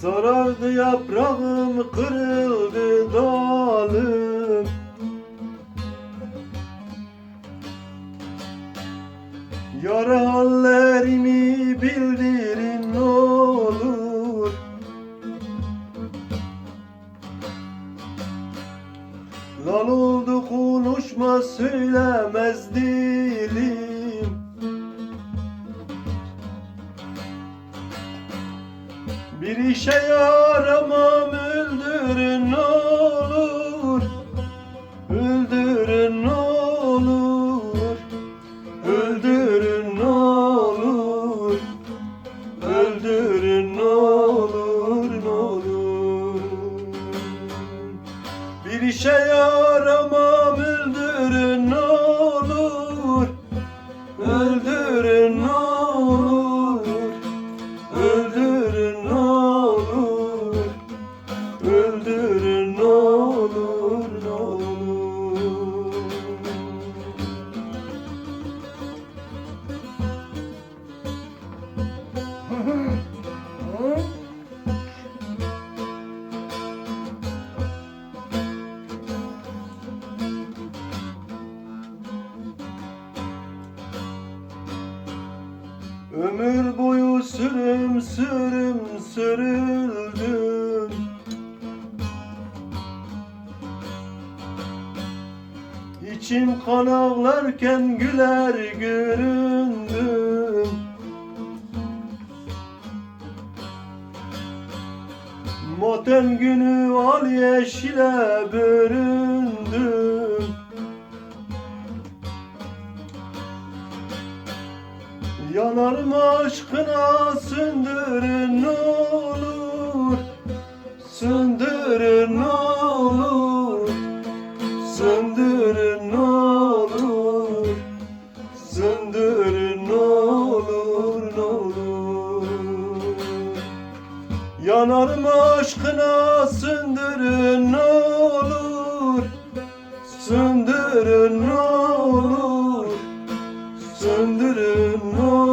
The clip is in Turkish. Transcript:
Sarardı yaprağım kırıldı dalım. Yara hallerimi bildirin olur. Lal oldu konuşma söylemez dilim Bir işe yaramam öldürün olur. Öldürün olur. Öldürün olur. Öldürün olur olur. Bir işe yaramam öldürün olur Ömür boyu sürüm sürüm sürüldüm. İçim kan ağlarken güler göründüm. Motem günü al yeşile büründüm Yanarım aşkına söndürün ne olur. Söndürün ne olur. Söndürün ne olur. Söndürün ne olur ne olur. Yanarım aşkına söndürün ne olur. Söndürün ne olur Söndürün o